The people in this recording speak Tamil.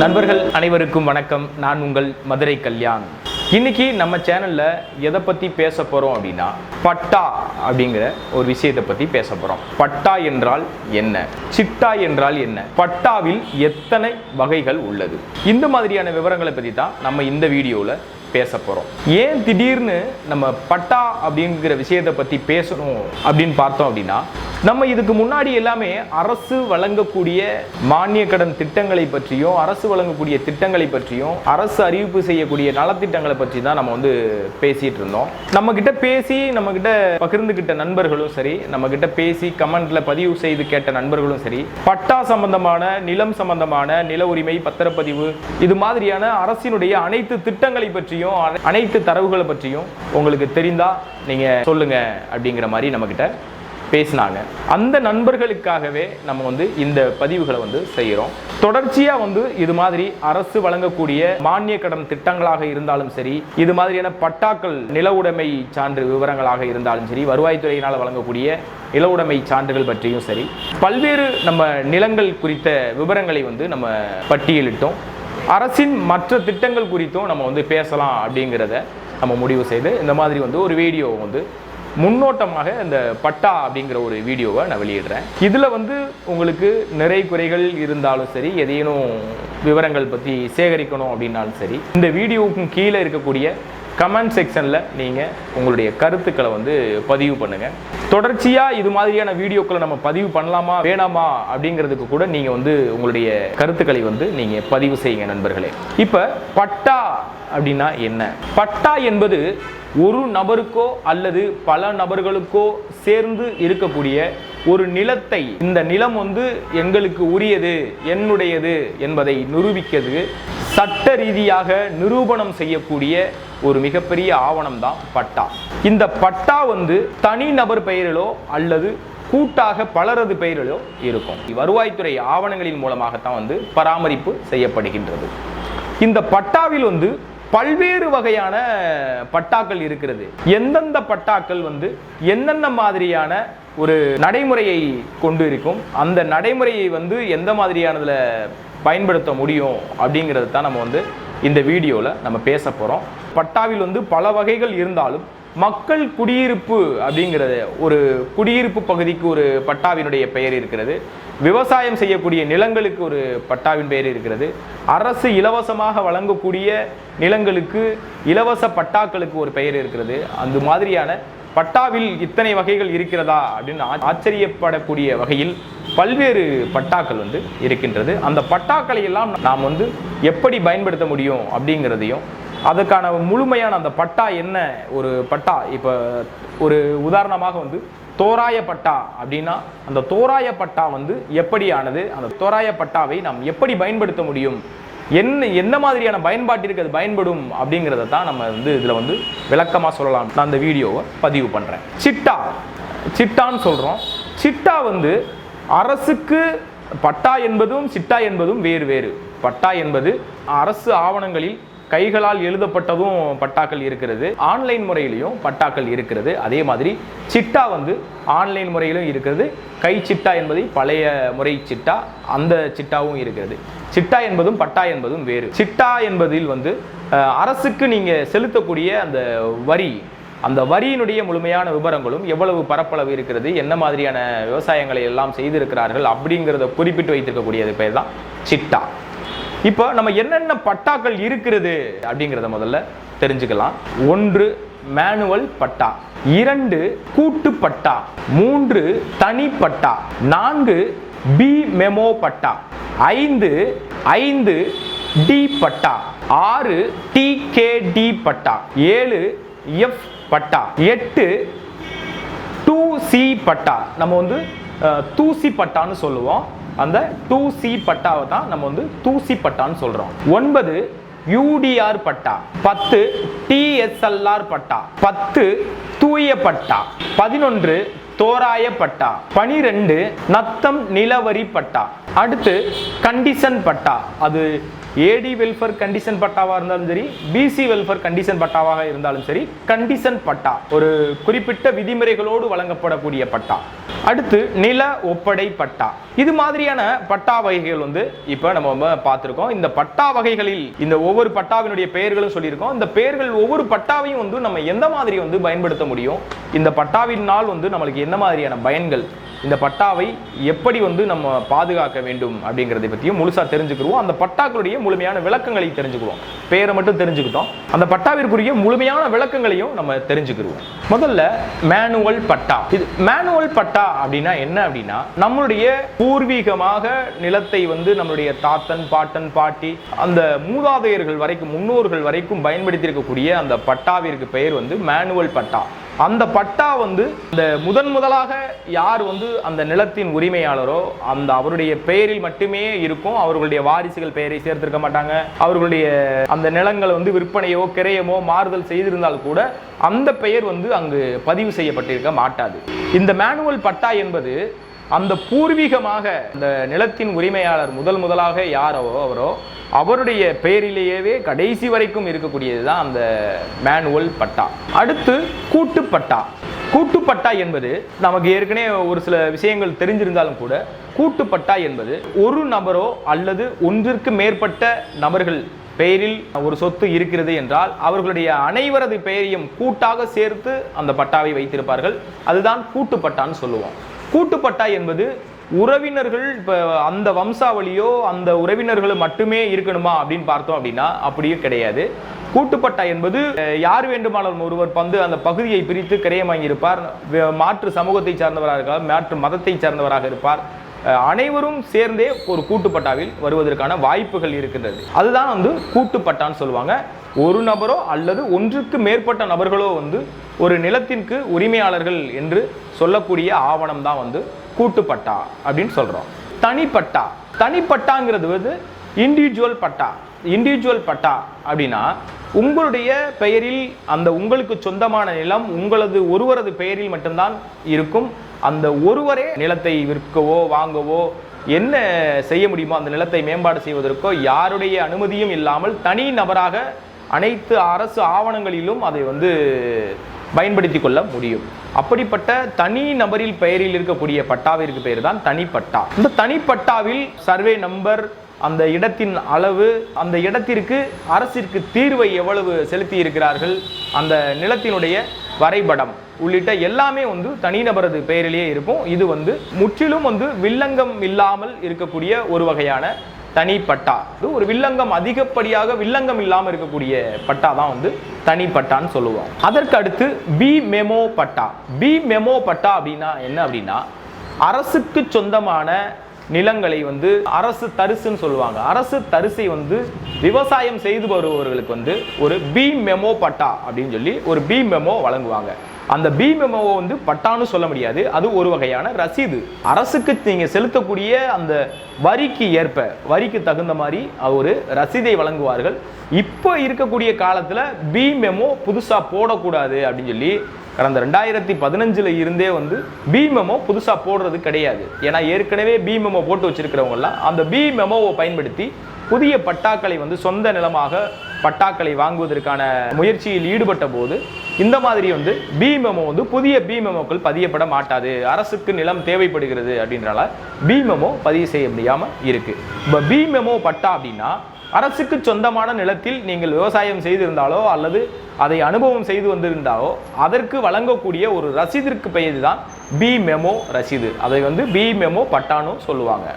நண்பர்கள் அனைவருக்கும் வணக்கம். நான் உங்கள் மதுரை கல்யாண். இன்னைக்கு நம்ம சேனல்ல எதை பத்தி பேச போறோம் அப்படின்னா பட்டா அப்படிங்கிற ஒரு விஷயத்தை பத்தி பேச போறோம். பட்டா என்றால் என்ன? சிட்டா என்றால் என்ன? பட்டாவில் எத்தனை வகைகள் உள்ளது? இந்த மாதிரியான விவரங்களை பத்தி தான் நம்ம இந்த வீடியோல பேச போறோம். ஏன் திடீர்னு நம்ம பட்டா அப்படிங்கிற விஷயத்தை பத்தி பேசணும் அப்படின்னு பார்த்தோம் அப்படின்னா நம்ம இதுக்கு முன்னாடி எல்லாமே அரசு வழங்கக்கூடிய மானிய கடன் திட்டங்களை பற்றியும் அரசு வழங்கக்கூடிய திட்டங்களை பற்றியும் அரசு அறிவிப்பு செய்யக்கூடிய நலத்திட்டங்களை பற்றி தான் நம்ம வந்து பேசிட்டு இருந்தோம். நம்ம கிட்ட பேசி நம்ம கிட்ட பகிர்ந்துகிட்ட நண்பர்களும் சரி நம்ம கிட்ட பேசி கமெண்ட்ல பதிவு செய்து கேட்ட நண்பர்களும் சரி பட்டா சம்பந்தமான நிலம் சம்பந்தமான நில உரிமை பத்திரப்பதிவு இது மாதிரியான அரசினுடைய அனைத்து திட்டங்களை பற்றியும் அனைத்து தரவுகளை பற்றியும் உங்களுக்கு தெரிந்தா நீங்க சொல்லுங்க அப்படிங்கிற மாதிரி நம்ம கிட்ட பேசினாங்க. அந்த நண்பர்களுக்காகவே நம்ம வந்து இந்த பதிவுகளை வந்து செய்கிறோம். தொடர்ச்சியாக வந்து இது மாதிரி அரசு வழங்கக்கூடிய மானிய கடன் திட்டங்களாக இருந்தாலும் சரி இது மாதிரியான பட்டாக்கள் நில உடைமை சான்று விவரங்களாக இருந்தாலும் சரி வருவாய்த்துறையினால் வழங்கக்கூடிய நில உடைமை சான்றுகள் பற்றியும் சரி பல்வேறு நம்ம நிலங்கள் குறித்த விவரங்களை வந்து நம்ம பட்டியலிட்டோம். அரசின் மற்ற திட்டங்கள் குறித்தும் நம்ம வந்து பேசலாம் அப்படிங்கிறத நம்ம முடிவு செய்து இந்த மாதிரி வந்து ஒரு வீடியோ வந்து முன்னோட்டமாக இந்த பட்டா அப்படிங்கிற ஒரு வீடியோவை நான் வெளியிடுறேன். இதில் வந்து உங்களுக்கு நிறை குறைகள் இருந்தாலும் சரி எதையும் விவரங்கள் பற்றி சேகரிக்கணும் அப்படின்னாலும் சரி இந்த வீடியோவுக்கும் கீழே இருக்கக்கூடிய கமெண்ட் செக்ஷனில் நீங்கள் உங்களுடைய கருத்துக்களை வந்து பதிவு பண்ணுங்கள் தொடர்ச்சியாக இது மாதிரியான வீடியோக்களை நம்ம பதிவு பண்ணலாமா வேணாமா அப்படிங்கிறதுக்கு கூட நீங்கள் வந்து உங்களுடைய கருத்துக்களை வந்து நீங்கள் பதிவு செய்யுங்க நண்பர்களே. இப்போ பட்டா அப்படின்னா என்ன? பட்டா என்பது ஒரு நபருக்கோ அல்லது பல நபர்களுக்கோ சேர்ந்து இருக்கக்கூடிய ஒரு நிலத்தை இந்த நிலம் வந்து எங்களுக்கு உரியது என்னுடையது என்பதை நிரூபிக்கிறது. சட்ட ரீதியாக நிரூபணம் செய்யக்கூடிய ஒரு மிகப்பெரிய ஆவணம் தான் பட்டா. இந்த பட்டா வந்து தனி நபர் பெயரிலோ அல்லது கூட்டாக பலரது பெயரிலோ இருக்கும். வருவாய்த்துறை ஆவணங்களின் மூலமாகத்தான் வந்து பராமரிப்பு செய்யப்படுகின்றது. இந்த பட்டாவில் வந்து பல்வேறு வகையான பட்டாக்கள் இருக்கிறது. எந்தெந்த பட்டாக்கள் வந்து என்னென்ன மாதிரியான ஒரு நடைமுறையை கொண்டு இருக்கும் அந்த நடைமுறையை வந்து எந்த மாதிரியானதில் பயன்படுத்த முடியும் அப்படிங்கிறது தான் நம்ம வந்து இந்த வீடியோவில் நம்ம பேச போகிறோம் பட்டாவில் வந்து பல வகைகள் இருந்தாலும் மக்கள் குடியிருப்பு அப்படிங்கிறது ஒரு குடியிருப்பு பகுதிக்கு ஒரு பட்டாவினுடைய பெயர் இருக்கிறது. விவசாயம் செய்யக்கூடிய நிலங்களுக்கு ஒரு பட்டாவின் பெயர் இருக்கிறது. அரசு இலவசமாக வழங்கக்கூடிய நிலங்களுக்கு இலவச பட்டாக்களுக்கு ஒரு பெயர் இருக்கிறது. அந்த மாதிரியான பட்டாவில் இத்தனை வகைகள் இருக்கிறதா அப்படின்னு ஆ- ஆச்சரியப்படக்கூடிய வகையில் பல்வேறு பட்டாக்கள் வந்து இருக்கின்றது. அந்த பட்டாக்களை எல்லாம் நாம் வந்து எப்படி பயன்படுத்த முடியும் அப்படிங்கிறதையும் அதுக்கான முழுமையான அந்த பட்டா என்ன ஒரு பட்டா இப்போ ஒரு உதாரணமாக வந்து தோராயப்பட்டா அப்படின்னா அந்த தோராயப்பட்டா வந்து எப்படியானது? அந்த தோராயப்பட்டாவை நாம் எப்படி பயன்படுத்த முடியும்? என்ன என்ன மாதிரியான பயன்பாட்டிற்கு அது பயன்படும் அப்படிங்கிறத தான் நம்ம வந்து இதில் வந்து விளக்கமாக சொல்லலாம். நான் அந்த வீடியோவை பதிவு பண்ணுறேன் சிட்டா. சிட்டான்னு சொல்கிறோம் சிட்டா வந்து அரசுக்கு பட்டா என்பதும் சிட்டா என்பதும் வேறு வேறு. பட்டா என்பது அரசு ஆவணங்களில் கைகளால் எழுதப்பட்டதும் பட்டாக்கள் இருக்கிறது. ஆன்லைன் முறையிலையும் பட்டாக்கள் இருக்கிறது. அதே மாதிரி சிட்டா வந்து ஆன்லைன் முறையிலும் இருக்கிறது. கை சிட்டா என்பதை பழைய முறை சிட்டா அந்த சிட்டாவும் இருக்கிறது. சிட்டா என்பதும் பட்டா என்பதும் வேறு. சிட்டா என்பதில் வந்து அரசுக்கு நீங்கள் செலுத்தக்கூடிய அந்த வரி அந்த வரியினுடைய முழுமையான விவரங்களும் எவ்வளவு பரப்பளவு இருக்கிறது என்ன மாதிரியான விவசாயங்களை எல்லாம் செய்திருக்கிறார்கள் அப்படிங்கிறத குறிப்பிட்டு வைத்திருக்கக்கூடியது பேர் தான் சிட்டா. இப்போ நம்ம என்னென்ன பட்டாக்கள் இருக்கிறது அப்படிங்கிறத முதல்ல தெரிஞ்சுக்கலாம். ஒன்று மேனுவல் பட்டா. இரண்டு கூட்டு பட்டா. மூன்று தனி பட்டா. நான்கு பி மெமோ பட்டா. ஐந்து ஐந்து டி பட்டா. ஆறு டி கே டி பட்டா. ஏழு எஃப் பட்டா. எட்டு டூ சி பட்டா. நம்ம வந்து தூசி பட்டான்னு சொல்லுவோம். அந்த டூ சி பட்டாவை தான் நம்ம வந்து தூசி பட்டான்னு சொல்றோம். ஒன்பது யூடிஆர் பட்டா பத்து டிஎஸ்எல்ஆர் பட்டா பத்து தூய பட்டா பதினொன்று தோராய பட்டா பனிரெண்டு நத்தம் நிலவரி பட்டா. அடுத்து கண்டிஷன் பட்டா அது ஏடி வெல்ஃபேர் கண்டிஷன் பட்டாவாக இருந்தாலும் சரி பிசி வெல்ஃபேர் கண்டிஷன் பட்டாவாக இருந்தாலும் சரி கண்டிஷன் பட்டா ஒரு குறிப்பிட்ட விதிமுறைகளோடு வழங்கப்படக்கூடிய பட்டா. அடுத்து நில ஒப்படை பட்டா. இது மாதிரியான பட்டா வகைகள் வந்து இப்போ நம்ம பார்த்துருக்கோம். இந்த பட்டா வகைகளில் இந்த ஒவ்வொரு பட்டாவினுடைய பெயர்களும் சொல்லியிருக்கோம். இந்த பெயர்கள் ஒவ்வொரு பட்டாவையும் வந்து நம்ம எந்த மாதிரி வந்து பயன்படுத்த முடியும்? இந்த பட்டாவினால் வந்து நம்மளுக்கு என்ன மாதிரியான பயன்கள்? இந்த பட்டாவை எப்படி வந்து நம்ம பாதுகாக்க வேண்டும் அப்படிங்கிறத பற்றியும் முழுசாக தெரிஞ்சுக்கிடுவோம். அந்த பட்டாக்களுடைய முழுமையான விளக்கங்களை தெரிஞ்சுக்குவோம் பேரை மட்டும் தெரிஞ்சுக்கிட்டோம். அந்த பட்டாவிற்குரிய முழுமையான விளக்கங்களையும் நம்ம தெரிஞ்சுக்கிடுவோம். முதல்ல மேனுவல் பட்டா. இது மேனுவல் பட்டா அப்படின்னா என்ன அப்படின்னா நம்மளுடைய பூர்வீகமாக நிலத்தை வந்து நம்மளுடைய தாத்தன் பாட்டன் பாட்டி அந்த மூதாதையர்கள் வரைக்கும் முன்னோர்கள் வரைக்கும் பயன்படுத்தியிருக்கக்கூடிய அந்த பட்டாவிற்கு பெயர் வந்து மேனுவல் பட்டா. அந்த பட்டா வந்து இந்த முதன் முதலாக யார் வந்து அந்த நிலத்தின் உரிமையாளரோ அந்த அவருடைய பெயரில் மட்டுமே இருக்கும். அவர்களுடைய வாரிசுகள் பெயரை சேர்த்திருக்க மாட்டாங்க. அவர்களுடைய அந்த நிலங்கள் வந்து விற்பனையோ கிரையமோ மாறுதல் செய்திருந்தால் கூட அந்த பெயர் வந்து அங்கு பதிவு செய்யப்பட்டிருக்க மாட்டாது. இந்த மேனுவல் பட்டா என்பது அந்த பூர்வீகமாக அந்த நிலத்தின் உரிமையாளர் முதல் முதலாக யாரோ அவரோ அவருடைய பெயரிலேயே கடைசி வரைக்கும் இருக்கக்கூடியது தான் அந்த மேனுவல் பட்டா. அடுத்து கூட்டுப்பட்டா கூட்டுப்பட்டா என்பது நமக்கு ஏற்கனவே ஒரு சில விஷயங்கள் தெரிஞ்சிருந்தாலும் கூட கூட்டுப்பட்டா என்பது ஒரு நபரோ அல்லது ஒன்றிற்கு மேற்பட்ட நபர்கள் பெயரில் ஒரு சொத்து இருக்கிறது என்றால் அவர்களுடைய அனைவரது பெயரையும் கூட்டாக சேர்த்து அந்த பட்டாவை வைத்திருப்பார்கள். அதுதான் கூட்டுப்பட்டான்னு சொல்லுவோம். கூட்டுப்பட்டா என்பது உறவினர்கள் இப்போ அந்த வம்சாவளியோ அந்த உறவினர்கள் மட்டுமே இருக்கணுமா அப்படின்னு பார்த்தோம் அப்படின்னா அப்படியே கிடையாது. கூட்டுப்பட்டா என்பது யார் வேண்டுமானாலும் ஒருவர் பந்து அந்த பகுதியை பிரித்து கிரையம் வாங்கியிருப்பார். மாற்று சமூகத்தை சார்ந்தவராக இருக்கலாம் மாற்று மதத்தை சார்ந்தவராக இருப்பார். அனைவரும் சேர்ந்தே ஒரு கூட்டுப்பட்டாவில் வருவதற்கான வாய்ப்புகள் இருக்கின்றது. அதுதான் வந்து கூட்டுப்பட்டான்னு சொல்லுவாங்க. ஒரு நபரோ அல்லது ஒன்றுக்கு மேற்பட்ட நபர்களோ வந்து ஒரு நிலத்திற்கு உரிமையாளர்கள் என்று சொல்லக்கூடிய ஆவணம் தான் வந்து கூட்டுப்பட்டா அப்படின்னு சொல்கிறோம் தனிப்பட்டா. தனிப்பட்டாங்கிறது வந்து இண்டிவிஜுவல் பட்டா. இண்டிவிஜுவல் பட்டா அப்படின்னா உங்களுடைய பெயரில் அந்த உங்களுக்கு சொந்தமான நிலம் உங்களது ஒருவரது பெயரில் மட்டும்தான் இருக்கும். அந்த ஒருவரே நிலத்தை விற்கவோ வாங்கவோ என்ன செய்ய முடியுமோ அந்த நிலத்தை மேம்பாடு செய்வதற்கோ யாருடைய அனுமதியும் இல்லாமல் தனி நபராக அனைத்து அரசு ஆவணங்களிலும் அதை வந்து பயன்படுத்தி கொள்ள முடியும். அப்படிப்பட்ட தனி நபரில் பெயரில் இருக்கக்கூடிய பட்டாவிற்கு பெயர் தான் தனிப்பட்டா. இந்த தனிப்பட்டாவில் சர்வே நம்பர் அந்த இடத்தின் அளவு அந்த இடத்திற்கு அரசிற்கு தீர்வை எவ்வளவு செலுத்தி இருக்கிறார்கள் அந்த நிலத்தினுடைய வரைபடம் உள்ளிட்ட எல்லாமே வந்து தனிநபரது பெயரிலேயே இருக்கும். இது வந்து முற்றிலும் வந்து வில்லங்கம் இல்லாமல் இருக்கக்கூடிய ஒரு வகையான தனிப்பட்டா. இது ஒரு வில்லங்கம் அதிகப்படியாக வில்லங்கம் இல்லாமல் இருக்கக்கூடிய பட்டா தான் வந்து தனிப்பட்டான்னு சொல்லுவோம் அதற்கு அடுத்து B memo patta. B memo patta அப்படின்னா என்ன அப்படின்னா அரசுக்கு சொந்தமான நிலங்களை வந்து அரசு தரிசுன்னு சொல்லுவாங்க. அரசு தரிசை வந்து விவசாயம் செய்து வருபவர்களுக்கு வந்து ஒரு பி மெமோ பட்டா அப்படின்னு சொல்லி ஒரு பி மெமோ வழங்குவாங்க. அந்த பிமெமோவை வந்து பட்டான்னு சொல்ல முடியாது. அது ஒரு வகையான ரசீது. அரசுக்கு நீங்கள் செலுத்தக்கூடிய அந்த வரிக்கு ஏற்ப வரிக்கு தகுந்த மாதிரி ஒரு ரசீதை வழங்குவார்கள். இப்போ இருக்கக்கூடிய காலத்தில் பி மெமோ போடக்கூடாது அப்படின்னு சொல்லி கடந்த ரெண்டாயிரத்தி பதினஞ்சில் இருந்தே வந்து பி மெமோ போடுறது கிடையாது. ஏன்னா ஏற்கனவே பி மெமோ போட்டு வச்சுருக்கிறவங்கலாம் அந்த பி மெமோவை பயன்படுத்தி புதிய பட்டாக்களை வந்து சொந்த நிலமாக பட்டாக்களை வாங்குவதற்கான முயற்சியில் ஈடுபட்ட போது இந்த மாதிரி வந்து பி மெமோ வந்து புதிய பி மெமோக்கள் பதியப்பட மாட்டாது. அரசுக்கு நிலம் தேவைப்படுகிறது அப்படின்றனால பி மெமோ பதிவு செய்ய முடியாம இருக்கு. இப்போ பி மெமோ பட்டா அப்படின்னா அரசுக்கு சொந்தமான நிலத்தில் நீங்கள் விவசாயம் செய்திருந்தாலோ அல்லது அதை அனுபவம் செய்து வந்திருந்தாலோ அதற்கு வழங்கக்கூடிய ஒரு ரசீதிற்கு பெயர் தான் பி மெமோ ரசீது. அதை வந்து பி மெமோ பட்டானும் சொல்லுவாங்க.